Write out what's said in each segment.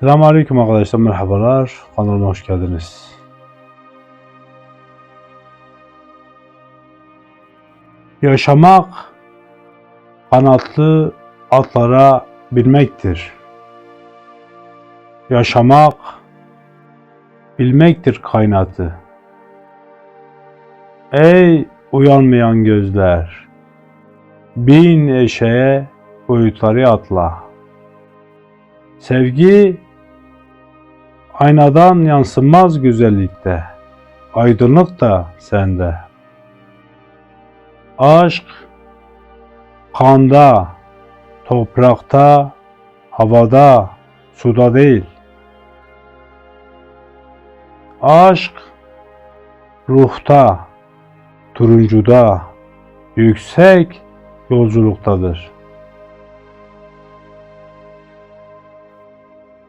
Selamünaleyküm arkadaşlar, merhabalar. Kanalıma hoş geldiniz. Yaşamak kanatlı atlara binmektir. Yaşamak bilmektir kainatı. Ey uyanmayan gözler, bin eşeğe boyutları atla. Sevgi aynadan yansımaz güzellikte. Aydınlık da sende. Aşk kanda, toprakta, havada, suda değil. Aşk ruhta, turuncuda, yüksek yolculuktadır.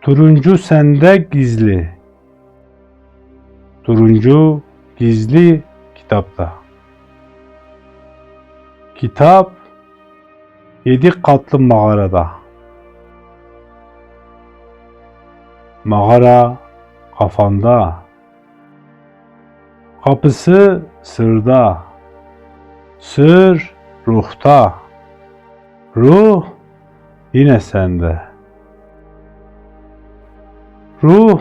Turuncu sende gizli. Turuncu gizli kitapta. Kitap yedi katlı mağarada. Mağara kafanda. Kapısı sırda. Sır ruhta. Ruh yine sende. Ruh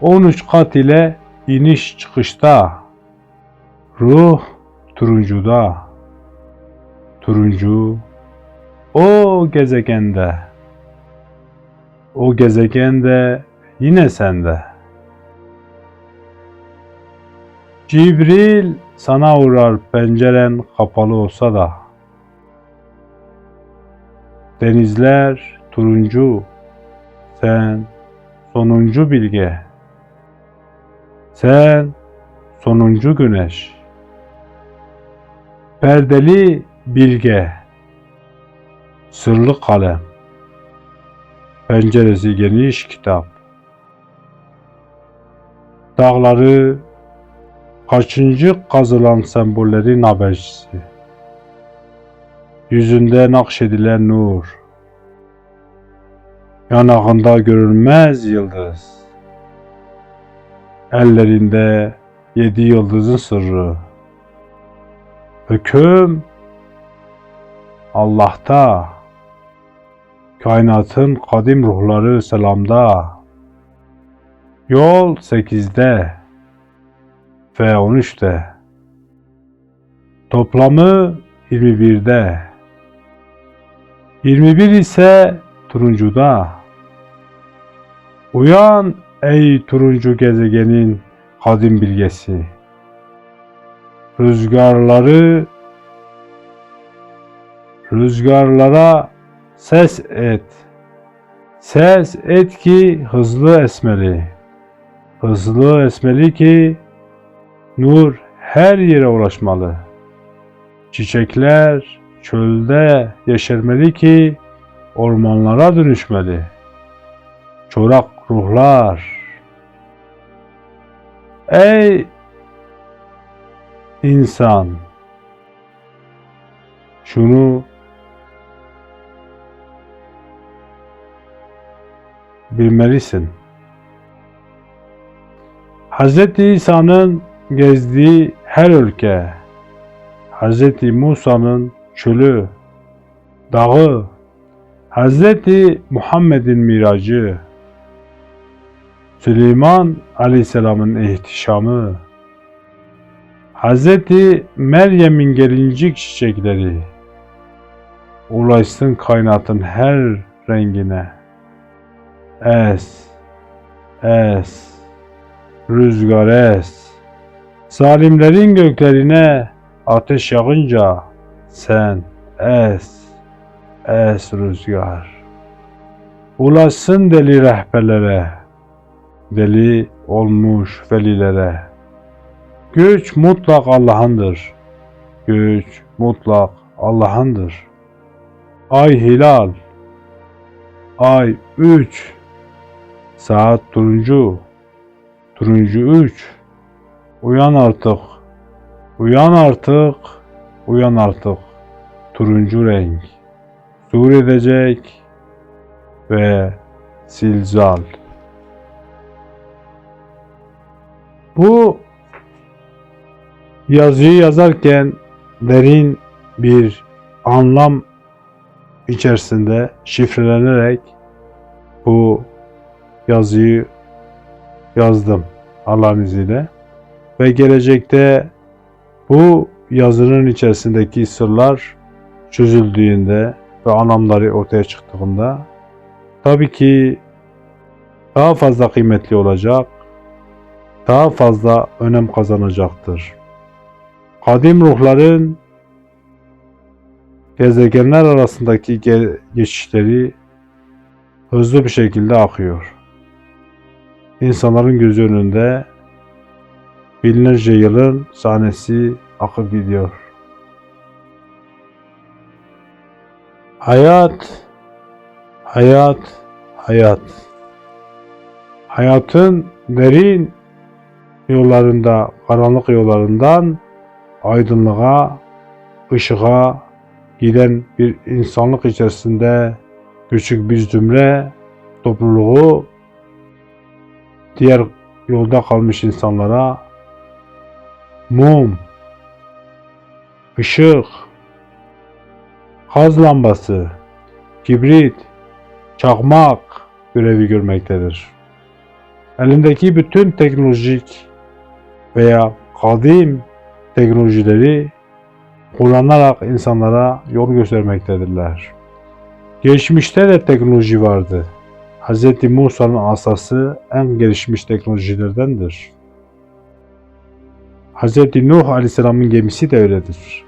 13 kat ile iniş çıkışta. Ruh turuncuda. Turuncu o gezegende. O gezegende yine sende. Cibril sana uğrar penceren kapalı olsa da. Denizler turuncu, sen sonuncu bilge. Sen sonuncu güneş. Perdeli bilge. Sırlı kalem. Penceresi geniş kitap. Dağları kaçıncı kazılan sembollerin habercisi. Yüzünde nakşedilen nur. Yanağında görünmez yıldız. Ellerinde yedi yıldızın sırrı. Hüküm Allah'ta. Kainatın kadim ruhları selamda. Yol sekizde ve 13'te. Toplamı 21'de. 21 ise turuncuda. Uyan ey turuncu gezegenin kadim bilgesi. Rüzgarları rüzgarlara ses et. Ses et ki hızlı esmeli. Hızlı esmeli ki nur her yere ulaşmalı. Çiçekler çölde yeşermeli ki ormanlara dönüşmeli. Çorak ruhlar. Ey insan! Şunu bilmelisin. Hz. İsa'nın gezdiği her ülke, Hz. Musa'nın çölü, dağı, Hz. Muhammed'in miracı, Süleyman Aleyhisselam'ın ihtişamı, Hz. Meryem'in gelincik çiçekleri, ulaşsın kainatın her rengine. Es, es, rüzgar es. Zalimlerin göklerine ateş yağınca sen es, es rüzgar. Ulaşsın deli rehberlere, deli olmuş velilere. Güç mutlak Allah'ındır. Güç mutlak Allah'ındır. Ay hilal, ay üç, saat turuncu, turuncu üç. Uyan artık, uyan artık, uyan artık. Turuncu renk, sur edecek ve Silzal. Bu yazıyı yazarken derin bir anlam içerisinde şifrelenerek bu yazıyı yazdım Allah'ın izniyle. Ve gelecekte bu yazının içerisindeki sırlar çözüldüğünde ve anlamları ortaya çıktığında tabii ki daha fazla kıymetli olacak, daha fazla önem kazanacaktır. Kadim ruhların gezegenler arasındaki ge- geçişleri hızlı bir şekilde akıyor. İnsanların gözü önünde binlerce yılın sahnesi akıp gidiyor. Hayat, hayat, hayat. Hayatın derin yollarında, karanlık yollarından aydınlığa, ışığa giden bir insanlık içerisinde küçük bir zümre topluluğu diğer yolda kalmış insanlara mum, ışık, gaz lambası, kibrit, çakmak görevi görmektedir. Elindeki bütün teknolojik veya kadim teknolojileri kullanarak insanlara yol göstermektedirler. Geçmişte de teknoloji vardı. Hz. Musa'nın asası en gelişmiş teknolojilerdendir. Hz. Nuh Aleyhisselam'ın gemisi de öyledir.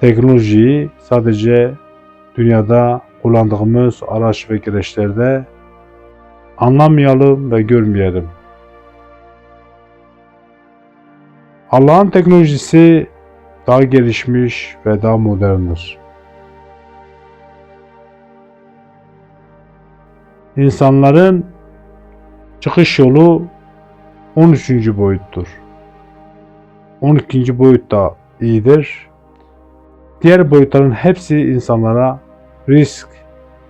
Teknolojiyi sadece dünyada kullandığımız araç ve gereçlerde anlamayalım ve görmeyelim. Allah'ın teknolojisi daha gelişmiş ve daha moderndir. İnsanların çıkış yolu 13. boyuttur. 12. boyut da iyidir. Diğer boyutların hepsi insanlara risk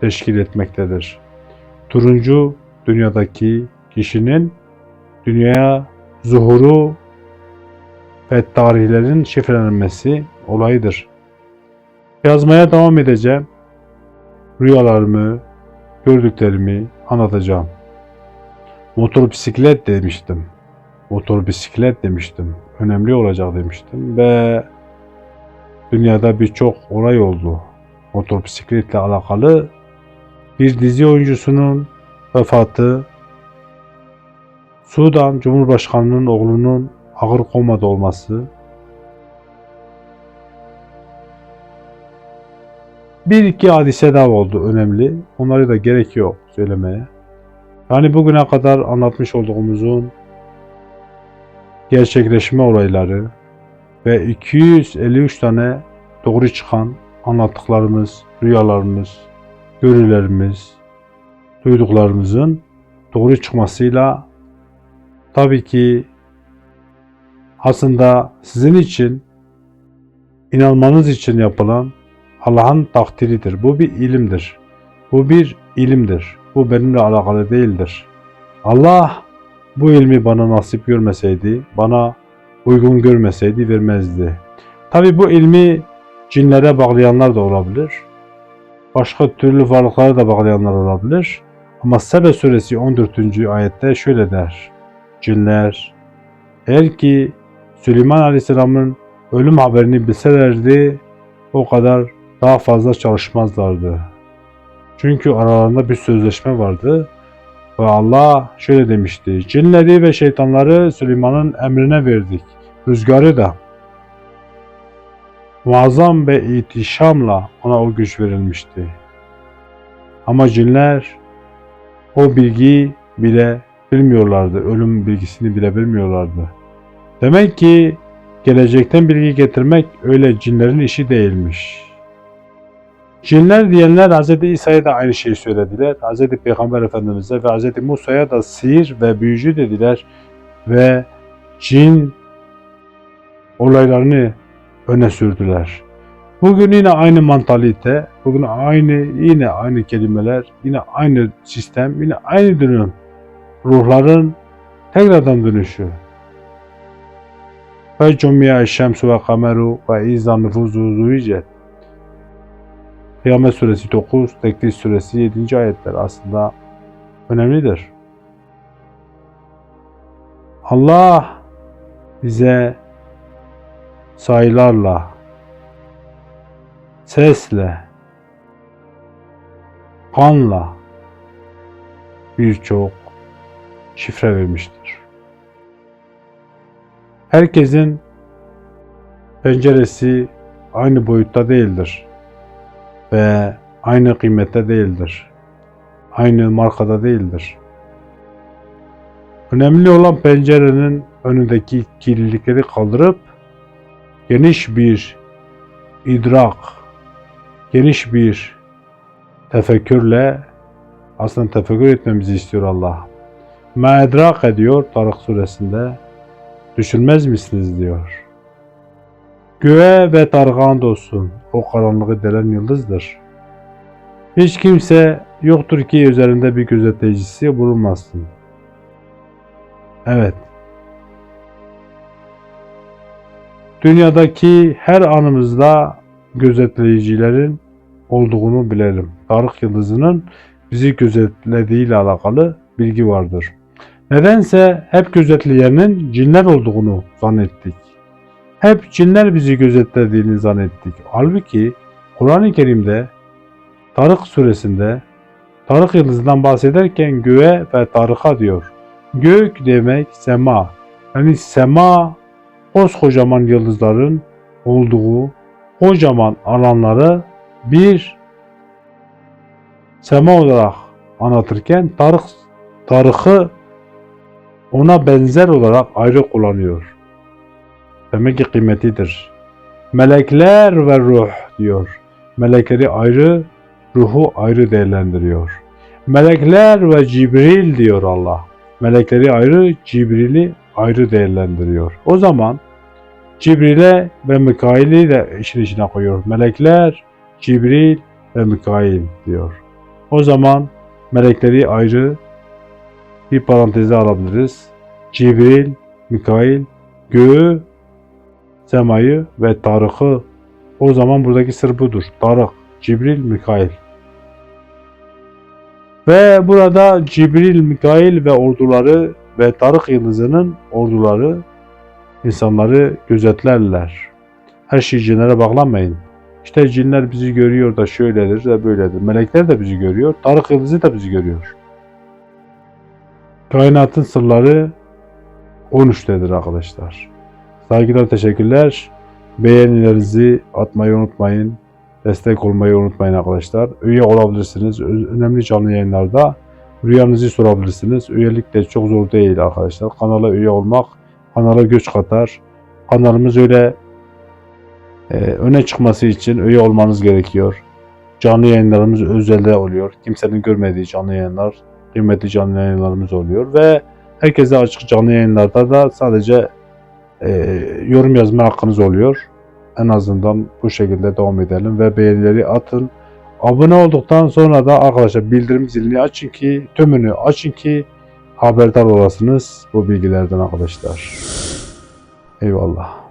teşkil etmektedir. Turuncu dünyadaki kişinin dünyaya zuhuru ve tarihlerin şifrelenmesi olayıdır. Yazmaya devam edeceğim. Rüyalarımı, gördüklerimi anlatacağım. Motor bisiklet demiştim. Motor bisiklet demiştim. Önemli olacak demiştim ve dünyada birçok olay oldu. Motor bisikletle alakalı bir dizi oyuncusunun vefatı, Sudan Cumhurbaşkanı'nın oğlunun ağır komada olması, bir iki hadise daha oldu önemli. Onları da gerek yok söylemeye. Yani bugüne kadar anlatmış olduğumuzun gerçekleşme olayları ve 253 tane doğru çıkan anlattıklarımız, rüyalarımız, görülerimiz, duyduklarımızın doğru çıkmasıyla tabii ki aslında sizin için inanmanız için yapılan Allah'ın takdiridir. Bu bir ilimdir. Bu bir ilimdir. Bu benimle alakalı değildir. Allah bu ilmi bana nasip görmeseydi, bana uygun görmeseydi vermezdi. Tabi bu ilmi cinlere bağlayanlar da olabilir. Başka türlü varlıklara da bağlayanlar olabilir. Ama Sebe suresi 14. ayette şöyle der. Cinler eğer ki Süleyman Aleyhisselam'ın ölüm haberini bilselerdi o kadar daha fazla çalışmazlardı. Çünkü aralarında bir sözleşme vardı ve Allah şöyle demişti. Cinleri ve şeytanları Süleyman'ın emrine verdik. Rüzgarı da muazzam ve itişamla ona o güç verilmişti. Ama cinler o bilgiyi bile bilmiyorlardı. Ölüm bilgisini bile bilmiyorlardı. Demek ki gelecekten bilgi getirmek öyle cinlerin işi değilmiş. Cinler diyenler Hz. İsa'ya da aynı şeyi söylediler. Hz. Peygamber Efendimiz'e ve Hz. Musa'ya da sihir ve büyücü dediler. Ve cin olaylarını öne sürdüler. Bugün yine aynı mantalite, bugün aynı yine aynı kelimeler, yine aynı sistem, yine aynı dönüm. Ruhların tekrardan dönüşü. Ve cumiya şemsu ve kameru ve izan nüfuzu zuyicet. Kıyamet suresi 9, Teklis suresi 7. ayetler aslında önemlidir. Allah bize sayılarla, sesle, kanla birçok şifre vermiştir. Herkesin penceresi aynı boyutta değildir ve aynı kıymette değildir. Aynı markada değildir. Önemli olan pencerenin önündeki kirlilikleri kaldırıp geniş bir idrak, geniş bir tefekkürle aslında tefekkür etmemizi istiyor Allah. Ma ediyor Tarık suresinde. Düşünmez misiniz diyor. Göğe ve Tarık'ın olsun. O karanlığı delen yıldızdır. Hiç kimse yoktur ki üzerinde bir gözetleyicisi bulunmasın. Evet. Dünyadaki her anımızda gözetleyicilerin olduğunu bilelim. Tarık yıldızının bizi gözetlediği ile alakalı bilgi vardır. Nedense hep gözetleyenin cinler olduğunu zannettik. Hep cinler bizi gözetlediğini zannettik. Halbuki Kur'an-ı Kerim'de Tarık suresinde Tarık yıldızından bahsederken göğe ve Tarık'a diyor. Gök demek sema. Yani sema koskocaman yıldızların olduğu kocaman alanları bir sema olarak anlatırken Tarık Tarık'ı ona benzer olarak ayrı kullanıyor. Demek ki kıymetidir. Melekler ve ruh diyor. Melekleri ayrı, ruhu ayrı değerlendiriyor. Melekler ve Cibril diyor Allah. Melekleri ayrı, Cibril'i ayrı değerlendiriyor. O zaman Cibril'e ve Mikail'i de işin içine koyuyor. Melekler, Cibril ve Mikail diyor. O zaman melekleri ayrı bir paranteze alabiliriz. Cibril, Mikail, göğü, semayı ve Tarık'ı o zaman buradaki sır budur. Tarık, Cibril, Mikail. Ve burada Cibril, Mikail ve orduları ve Tarık yıldızının orduları insanları gözetlerler. Her şey cinlere bağlanmayın. İşte cinler bizi görüyor da şöyledir de böyledir. Melekler de bizi görüyor. Tarık yıldızı da bizi görüyor. Kainatın sırları 13'tedir arkadaşlar. Saygılar, teşekkürler. Beğenilerinizi atmayı unutmayın. Destek olmayı unutmayın arkadaşlar. Üye olabilirsiniz. Önemli canlı yayınlarda rüyanızı sorabilirsiniz. Üyelik de çok zor değil arkadaşlar. Kanala üye olmak kanala göç katar. Kanalımız öyle e, öne çıkması için üye olmanız gerekiyor. Canlı yayınlarımız özelde oluyor. Kimsenin görmediği canlı yayınlar, kıymetli canlı yayınlarımız oluyor ve herkese açık canlı yayınlarda da sadece e, yorum yazma hakkınız oluyor. En azından bu şekilde devam edelim ve beğenileri atın. Abone olduktan sonra da arkadaşlar bildirim zilini açın ki tümünü açın ki haberdar olasınız bu bilgilerden arkadaşlar. Eyvallah.